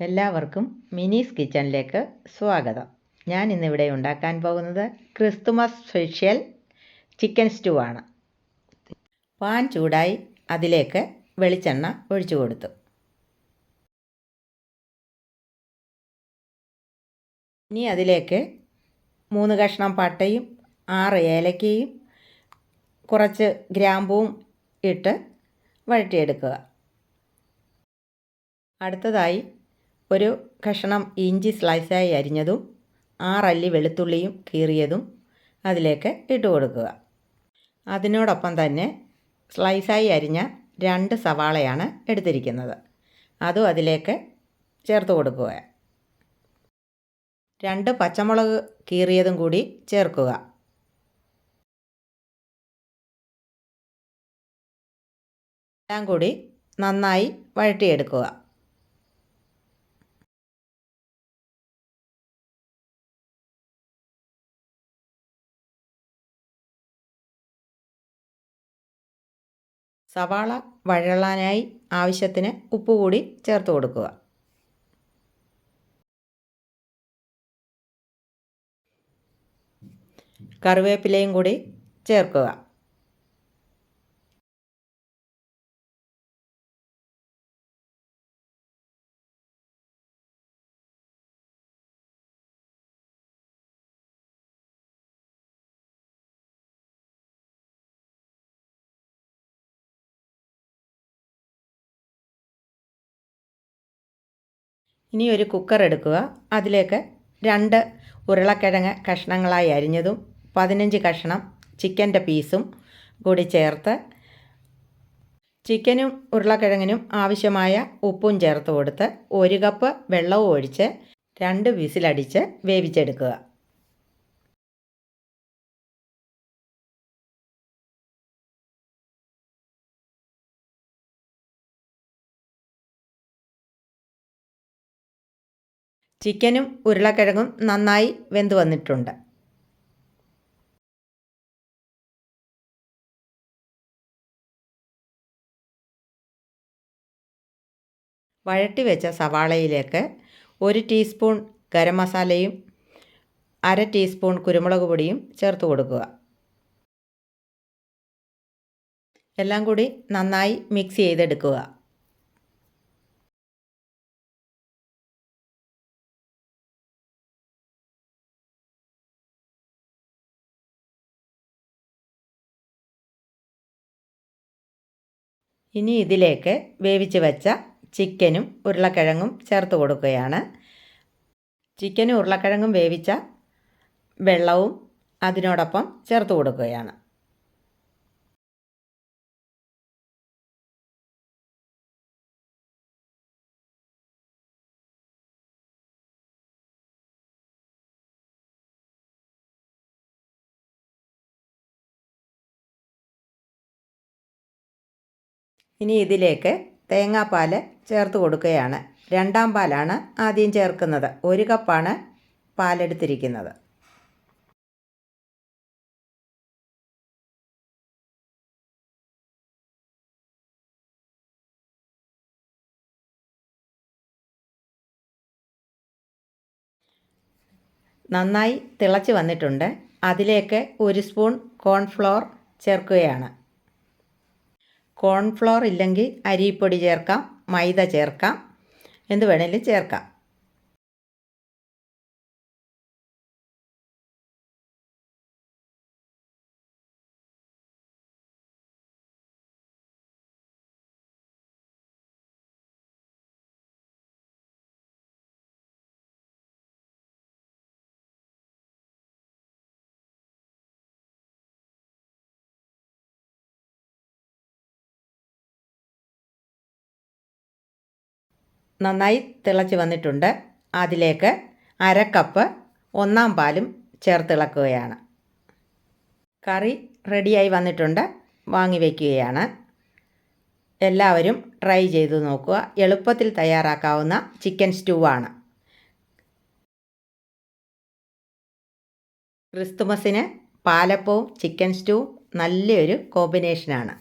എല്ലാവർക്കും മിനീസ് കിച്ചണിലേക്ക് സ്വാഗതം. ഞാൻ ഇന്നിവിടെ ഉണ്ടാക്കാൻ പോകുന്നത് ക്രിസ്തുമസ് സ്പെഷ്യൽ ചിക്കൻ സ്റ്റൂ ആണ്. പാൻ ചൂടായി അതിലേക്ക് വെളിച്ചെണ്ണ ഒഴിച്ചു കൊടുത്തു. ഇനി അതിലേക്ക് മൂന്ന് കഷ്ണം പട്ടയും ആറ് ഏലക്കയും കുറച്ച് ഗ്രാമ്പൂവും ഇട്ട് വഴറ്റിയെടുക്കുക. അടുത്തതായി ഒരു കഷണം ഇഞ്ചി സ്ലൈസായി അരിഞ്ഞതും ആറല്ലി വെളുത്തുള്ളിയും കീറിയതും അതിലേക്ക് ഇട്ട് കൊടുക്കുക. അതിനോടൊപ്പം തന്നെ സ്ലൈസായി അരിഞ്ഞ രണ്ട് സവാളയാണ് എടുത്തിരിക്കുന്നത്. അതും അതിലേക്ക് ചേർത്ത് കൊടുക്കുക. രണ്ട് പച്ചമുളക് കീറിയതും കൂടി ചേർക്കുക. എല്ലാം കൂടി നന്നായി വഴറ്റിയെടുക്കുക. സവാള വഴളാനായി ആവശ്യത്തിന് ഉപ്പ് കൂടി ചേർത്ത് കൊടുക്കുക. കറിവേപ്പിലയും കൂടി ചേർക്കുക. ഇനി ഒരു കുക്കർ എടുക്കുക. അതിലേക്ക് രണ്ട് ഉരുളക്കിഴങ്ങ് കഷ്ണങ്ങളായി അരിഞ്ഞതും പതിനഞ്ച് കഷ്ണം ചിക്കന്റെ പീസും കൂടി ചേർത്ത് ചിക്കനും ഉരുളക്കിഴങ്ങിനും ആവശ്യമായ ഉപ്പും ചേർത്ത് കൊടുത്ത് ഒരു കപ്പ് വെള്ളവും ഒഴിച്ച് രണ്ട് വിസിലടിച്ച് വേവിച്ചെടുക്കുക. ചിക്കനും ഉരുളക്കിഴങ്ങും നന്നായി വെന്ത് വന്നിട്ടുണ്ട്. വഴട്ടി വെച്ച സവാളയിലേക്ക് ഒരു ടീസ്പൂൺ ഗരം മസാലയും അര ടീസ്പൂൺ കുരുമുളക് പൊടിയും ചേർത്ത് കൊടുക്കുക. എല്ലാം കൂടി നന്നായി മിക്സ് ചെയ്തെടുക്കുക. ഇനി ഇതിലേക്ക് വേവിച്ച് വെച്ച ചിക്കനും ഉരുളക്കിഴങ്ങും ചേർത്ത് കൊടുക്കുകയാണ്. ചിക്കനും ഉരുളക്കിഴങ്ങും വേവിച്ച വെള്ളവും അതിനോടൊപ്പം ചേർത്ത് കൊടുക്കുകയാണ്. ഇനി ഇതിലേക്ക് തേങ്ങാപ്പാൽ ചേർത്ത് കൊടുക്കുകയാണ്. രണ്ടാം പാലാണ് ആദ്യം ചേർക്കുന്നത്. ഒരു കപ്പാണ് പാലെടുത്തിരിക്കുന്നത്. നന്നായി തിളച്ച് വന്നിട്ടുണ്ട്. അതിലേക്ക് ഒരു സ്പൂൺ കോൺഫ്ലോർ ചേർക്കുകയാണ്. കോൺഫ്ലോർ ഇല്ലെങ്കിൽ അരിപ്പൊടി ചേർക്കാം മൈദ ചേർക്കാം എന്ത് വേണേലും ചേർക്കാം. നന്നായി തിളച്ച് വന്നിട്ടുണ്ട്. അതിലേക്ക് അര കപ്പ് ഒന്നാം പാലും ചേർത്തിളക്കുകയാണ് കറി റെഡിയായി വന്നിട്ടുണ്ട്. വാങ്ങി വയ്ക്കുകയാണ് എല്ലാവരും ട്രൈ ചെയ്ത് നോക്കുക. എളുപ്പത്തിൽ തയ്യാറാക്കാവുന്ന ചിക്കൻ സ്റ്റൂ ആണ് ക്രിസ്തുമസിന് പാലപ്പവും ചിക്കൻ സ്റ്റൂ നല്ലൊരു കോമ്പിനേഷനാണ്.